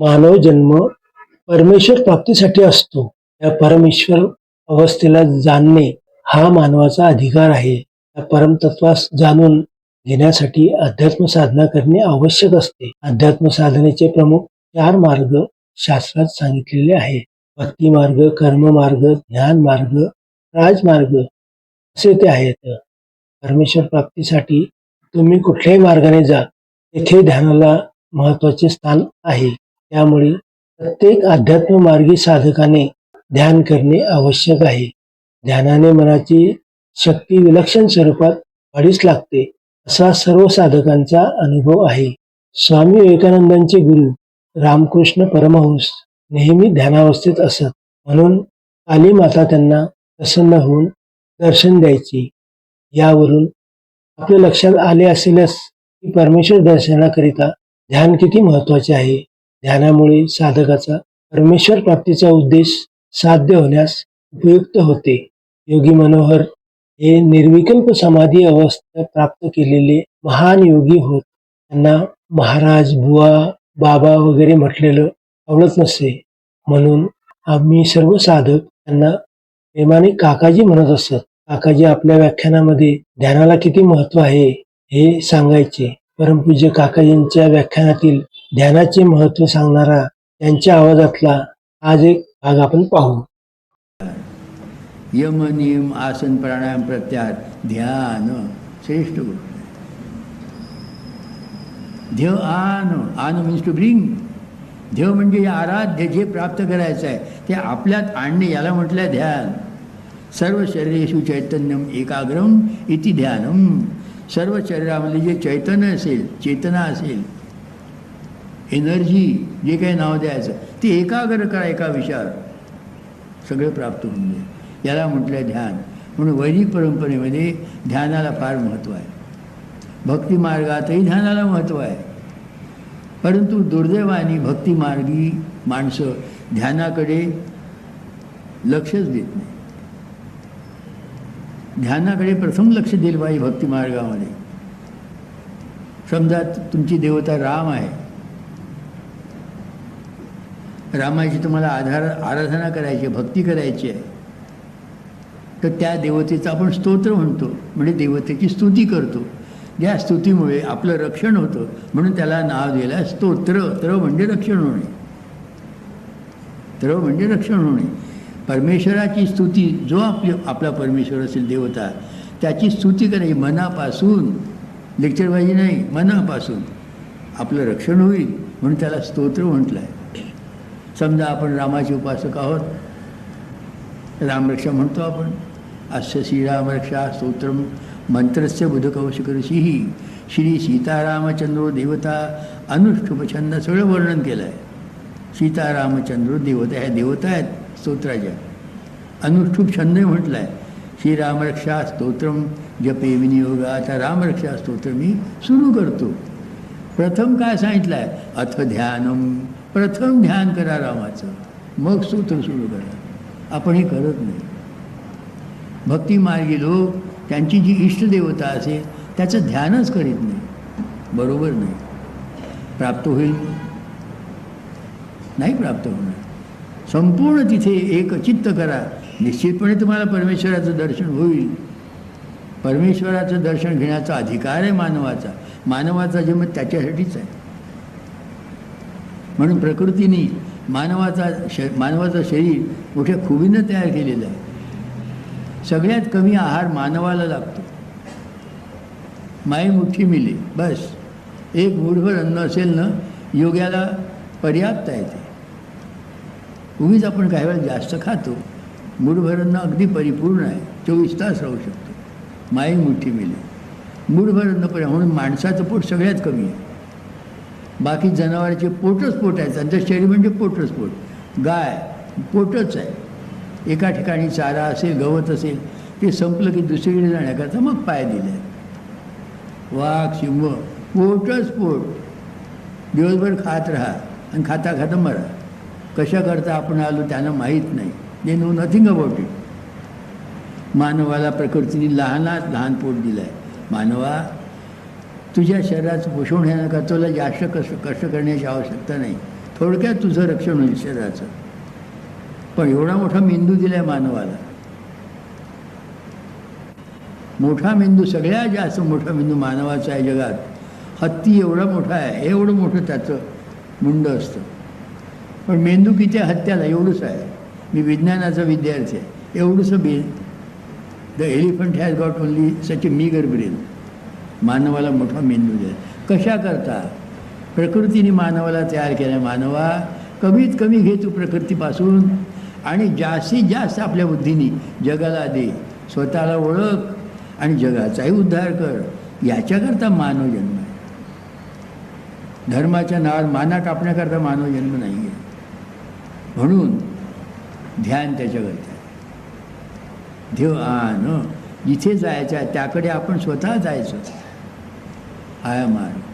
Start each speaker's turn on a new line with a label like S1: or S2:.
S1: मानव जन्म परमेश्वर प्राप्तीसाठी असतो. या परमेश्वर अवस्थेला जाणणे हा मानवाचा अधिकार आहे. या परमतत्वास जाणून घेण्यासाठी अध्यात्म साधना करणे आवश्यक असते. अध्यात्म साधनेचे प्रमुख चार मार्ग शास्त्रात सांगितलेले आहे. भक्ती मार्ग कर्म मार्ग ज्ञान मार्ग राजमार्ग असे ते आहेत. परमेश्वर प्राप्तीसाठी तुम्ही कुठल्याही मार्गाने जा तेथे ध्यानाला महत्त्वाचे स्थान आहे. त्यामुळे प्रत्येक अध्यात्म मार्गी साधकाने ध्यान करणे आवश्यक आहे. ध्यानाने मनाची शक्ती विलक्षण स्वरूपात वाढीस लागते असा सर्व साधकांचा अनुभव आहे. स्वामी विवेकानंदांचे गुरु रामकृष्ण परमहंस नेहमी ध्यानावस्थेत असत म्हणून काली माता त्यांना प्रसन्न होऊन दर्शन द्यायची. यावरून आपल्या लक्षात आले असेलच की परमेश्वर दर्शनाकरिता ध्यान किती महत्त्वाचे आहे? ध्यानामुळे साधकाचा परमेश्वर प्राप्तीचा उद्देश साध्य होण्यास उपयुक्त होते. योगी मनोहर हे निर्विकल्प समाधी अवस्था प्राप्त केलेले महान योगी होत. त्यांना महाराज बुवा बाबा वगैरे म्हटलेलं आवडत नसे. म्हणून आम्ही सर्व साधक त्यांना प्रेमाने काकाजी म्हणत असत. काकाजी आपल्या व्याख्यानामध्ये ध्यानाला किती महत्त्व आहे हे सांगायचे. परमपूज्य काकाजींच्या व्याख्यानातील ध्यानाचे महत्त्व सांगणारा त्यांच्या आवाजातला आज एक भाग आपण पाहू.
S2: यम नियम आसन प्राणायाम प्रत्यार ध्यान श्रेष्ठ गोष्ट आहे. आन आन मीन्स टू ब्रिंग ध्येय म्हणजे हे आराध्य जे प्राप्त करायचं आहे ते आपल्यात आणणे याला म्हटलं ध्यान. सर्व शरीरेषु चैतन्यम एकाग्रम इति ध्यानम. सर्व शरीरामध्ये जे चैतन्य असेल चेतना असेल एनर्जी जे काही नाव द्यायचं ते एकाग्र करा एका विषयावर सगळं प्राप्त होऊन जाईल. याला म्हटलं ध्यान. म्हणून वैदिक परंपरेमध्ये ध्यानाला फार महत्त्व आहे. भक्ती मार्गातही ध्यानाला महत्त्व आहे. परंतु दुर्दैवाने भक्तिमार्गी माणसं ध्यानाकडे लक्षच देत नाही. ध्यानाकडे प्रथम लक्ष दिलं पाहिजे भक्तिमार्गामध्ये समजा तुमची देवता राम आहे. रामाची तुम्हाला आधार आराधना करायची आहे, भक्ती करायची आहे. तर त्या देवतेचं आपण स्तोत्र म्हणतो म्हणजे देवतेची स्तुती करतो. या स्तुतीमुळे आपलं रक्षण होतं म्हणून त्याला नाव दिलं आहे स्तोत्र. त्र म्हणजे रक्षण होणे. त्र म्हणजे रक्षण होणे. परमेश्वराची स्तुती जो आपली आपला परमेश्वर असेल देवता त्याची स्तुती करायची मनापासून. लेक्चरबाजी नाही मनापासून. आपलं रक्षण होईल म्हणून त्याला स्तोत्र म्हटलं आहे समजा आपण रामाचे उपासक आहोत रामरक्षा म्हणतो आपण अस्य श्रीरामरक्षा स्तोत्र मंत्रस्य बुधकवशकऋषी श्री सीतारामचंद्रो देवता अनुष्ठुप छंद सगळं वर्णन केलं आहे सीतारामचंद्र देवता ह्या देवता आहेत स्तोत्राच्या. अनुष्ठुप छंद म्हटलं आहे श्रीरामरक्षा स्तोत्रम जपे विनियोग आता रामरक्षा स्तोत्र मी सुरू करतो. प्रथम काय सांगितलं आहे अथ ध्यानम. प्रथम ध्यान करा रामाचं. मग सूत्र सुरू करा. आपण हे करत नाही. भक्ती मार्गी लोक त्यांची जी इष्टदेवता असेल त्याचं ध्यानच करीत नाही. बरोबर नाही. प्राप्त होईल? नाही प्राप्त होणार. संपूर्ण तिथे एक चित्त करा. निश्चितपणे तुम्हाला परमेश्वराचं दर्शन होईल. परमेश्वराचं दर्शन घेण्याचा अधिकार आहे मानवाचा. मानवाचा जन्म त्याच्यासाठीच आहे. म्हणून प्रकृतीने मानवाचा श मानवाचं शरीर मोठ्या खुबीनं तयार केलेलं आहे. सगळ्यात कमी आहार मानवाला लागतो. माई मुठ्ठी मिली बस. एक मूठभर अन्न असेल ना योग्याला पर्याप्त आहे ते. उगीच आपण काही वेळा जास्त खातो मूठभर अन्न अगदी परिपूर्ण आहे चोवीस तास राहू शकतो. माई मुठ्ठी मिली. मूठभर अन्न पर्याय म्हणून माणसाचं पोट सगळ्यात कमी आहे. बाकी जनावरांचे पोटच पोट आहे. त्यांचं शरीर म्हणजे पोटच पोट. गाय पोटच आहे. एका ठिकाणी चारा असेल गवत असेल ते संपलं की दुसरीकडे जाण्याकरता मग पाय दिले. वाघ सिंह पोटच पोट. दिवसभर खात राहा आणि खाता खाता मरा. कशा करता आपण आलो त्यांना माहीत नाही. They know nothing about it मानवाला प्रकृतीने लहानात लहान पोट दिलं आहे मानवा तुझ्या शरीराचं पोषण होण्याकरता तुला जास्त कष्ट कष्ट करण्याची आवश्यकता नाही. थोडक्यात तुझं रक्षण होईल शरीराचं. पण एवढा मोठा मेंदू दिलाय मानवाला. मोठा मेंदू सगळ्यात जास्त मोठा मेंदू मानवाचा आहे जगात. हत्ती एवढा मोठा आहे एवढं मोठं त्याचं मुंड असतं. पण मेंदू किती आहे? हत्याला एवढंच आहे. मी विज्ञानाचा विद्यार्थी आहे. एवढंसं बी the elephant has got only such a meagre brain. मानवाला मोठा मेंदू द्या कशा करता? प्रकृतीने मानवाला तयार केला. मानवा कमीत कमी घे तू प्रकृतीपासून. आणि जास्तीत जास्त आपल्या बुद्धीने जगाला दे. स्वतःला ओळख आणि जगाचाही उद्धार कर. याच्याकरता मानव जन्म आहे. धर्माच्या नावात माना टापण्याकरता मानव जन्म नाही आहे म्हणून ध्यान त्याच्याकरता आहे. ध्यान. जिथे जायचं आहे त्याकडे आपण स्वतः जायचं हा मार्ग